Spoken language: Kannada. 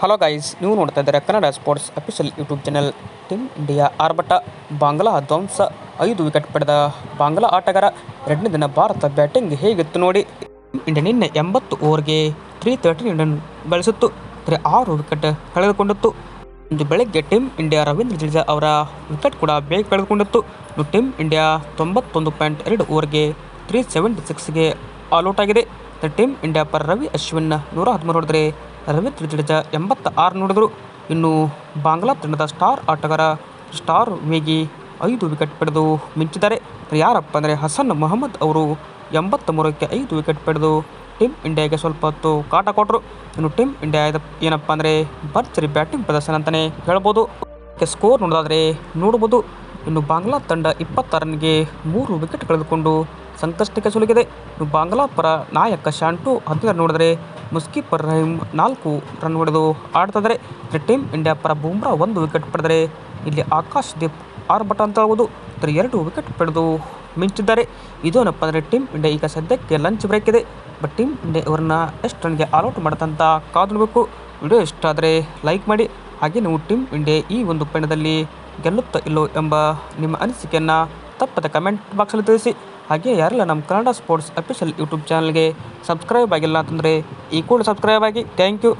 ಹಲೋ ಗೈಸ್ ನೀವು ನೋಡ್ತಾ ಇದ್ದಾರೆ Kannada sports official YouTube channel team India ಆರ್ಭಟ, ಬಾಂಗ್ಲಾ ಧ್ವಂಸ, ಐದು ವಿಕೆಟ್ ಪಡೆದ ಬಾಂಗ್ಲಾ ಆಟಗಾರ. ಎರಡನೇ ದಿನ ಭಾರತ ಬ್ಯಾಟಿಂಗ್ ಹೇಗಿತ್ತು ನೋಡಿ? ಟೀಮ್ ಇಂಡಿಯಾ ನಿನ್ನೆ ಎಂಬತ್ತು ಓವರ್ಗೆ ತ್ರೀ ತರ್ಟಿ ರನ್ ಬೆಳೆಸಿತ್ತು. ಅಂದರೆ ಆರು ವಿಕೆಟ್ ಕಳೆದುಕೊಂಡಿತ್ತು. ಇಂದು ಬೆಳಗ್ಗೆ ಟೀಮ್ ಇಂಡಿಯಾ ರವೀಂದ್ರ ಜಡೇಜಾ ಅವರ ವಿಕೆಟ್ ಕೂಡ ಬೇಗ ಕಳೆದುಕೊಂಡಿತ್ತು. ಇನ್ನು ಟೀಮ್ ಇಂಡಿಯಾ ತೊಂಬತ್ತೊಂದು ಪಾಯಿಂಟ್ ಎರಡು ಓವರ್ಗೆ ತ್ರೀ ಸೆವೆಂಟಿ ಸಿಕ್ಸ್ಗೆ ಆಲ್ಔಟ್ ಆಗಿದೆ. ಟೀಮ್ ಇಂಡಿಯಾ ಪರ ರವಿ ಅಶ್ವಿನ್ ನೂರ ಹದಿಮೂರು ಹೊಡೆದರೆ ರವೀಂದ್ರ ಜಡೇಜಾ ಎಂಬತ್ತ ಆರು ನೋಡಿದರು. ಇನ್ನು ಬಾಂಗ್ಲಾ ತಂಡದ ಸ್ಟಾರ್ ಆಟಗಾರ ಸ್ಟಾರ್ ಮೇಗಿ ಐದು ವಿಕೆಟ್ ಪಡೆದು ಮಿಂಚಿದ್ದಾರೆ. ಯಾರಪ್ಪ ಅಂದರೆ ಹಸನ್ ಮೊಹಮ್ಮದ್ ಅವರು ಎಂಬತ್ತ ಮೂರಕ್ಕೆ ಐದು ವಿಕೆಟ್ ಪಡೆದು ಟೀಮ್ ಇಂಡಿಯಾಗೆ ಸ್ವಲ್ಪ ಹೊತ್ತು ಕಾಟ ಕೊಟ್ಟರು ಇನ್ನು ಟೀಮ್ ಇಂಡಿಯಾ ಏನಪ್ಪ ಅಂದರೆ ಭರ್ಜರಿ ಬ್ಯಾಟಿಂಗ್ ಪ್ರದರ್ಶನ ಅಂತಲೇ ಹೇಳ್ಬೋದು. ಸ್ಕೋರ್ ನೋಡೋದಾದರೆ ನೋಡ್ಬೋದು. ಇನ್ನು ಬಾಂಗ್ಲಾ ತಂಡ ಇಪ್ಪತ್ತ ರನ್ಗೆ ಮೂರು ವಿಕೆಟ್ ಕಳೆದುಕೊಂಡು ಸಂಕಷ್ಟಕ್ಕೆ ಸುಲಗಿದೆ ಇನ್ನು ಬಾಂಗ್ಲಾ ಪರ ನಾಯಕ ಶಾಂಟು ಹದಿನಾರು ನೋಡಿದರೆ ಮುಸ್ಕಿಪರ್ ರಹೀಂ ನಾಲ್ಕು ರನ್ ಹೊಡೆದು ಆಡ್ತಿದ್ದಾರೆ. ಇನ್ನು ಟೀಮ್ ಇಂಡಿಯಾ ಪರ ಬೂಮ್ರಾ ಒಂದು ವಿಕೆಟ್ ಪಡೆದರೆ ಇಲ್ಲಿ ಆಕಾಶ್ ದೀಪ್ ಆರ್ಭಟ ಅಂತ ಹೇಳ್ಬೋದು. ಇದರ ಎರಡು ವಿಕೆಟ್ ಪಡೆದು ಮಿಂಚಿದ್ದಾರೆ. ಇದೇನಪ್ಪ ಅಂದರೆ ಟೀಮ್ ಇಂಡಿಯಾ ಈಗ ಸದ್ಯಕ್ಕೆ ಲಂಚ್ ಬ್ರೇಕ್ ಇದೆ. ಬಟ್ ಟೀಮ್ ಇಂಡಿಯಾ ಇವ್ರನ್ನ ಎಷ್ಟು ರನ್ಗೆ ಆಲ್ಔಟ್ ಮಾಡುತ್ತಂತ ಕಾದು ನೋಡಬೇಕು ವಿಡಿಯೋ ಇಷ್ಟ ಆದರೆ ಲೈಕ್ ಮಾಡಿ. ಹಾಗೆ ನೀವು ಟೀಮ್ ಇಂಡಿಯಾ ಈ ಒಂದು ಪಯಣದಲ್ಲಿ ಗೆಲ್ಲುತ್ತಾ ಇಲ್ಲೋ ಎಂಬ ನಿಮ್ಮ ಅನಿಸಿಕೆಯನ್ನು ತಪ್ಪದ ಕಮೆಂಟ್ ಬಾಕ್ಸಲ್ಲಿ ತಿಳಿಸಿ. ಹಾಗೆ ಯಾರೆಲ್ಲ ನಮ್ಮ ಕನ್ನಡ ಸ್ಪೋರ್ಟ್ಸ್ ಅಫಿಷಿಯಲ್ ಯೂಟ್ಯೂಬ್ ಚಾನಲ್ಗೆ ಸಬ್ಸ್ಕ್ರೈಬ್ ಆಗಿಲ್ಲ ಅಂತಂದರೆ ಈ ಕೂಡ ಸಬ್ಸ್ಕ್ರೈಬ್ ಆಗಿ. Thank you.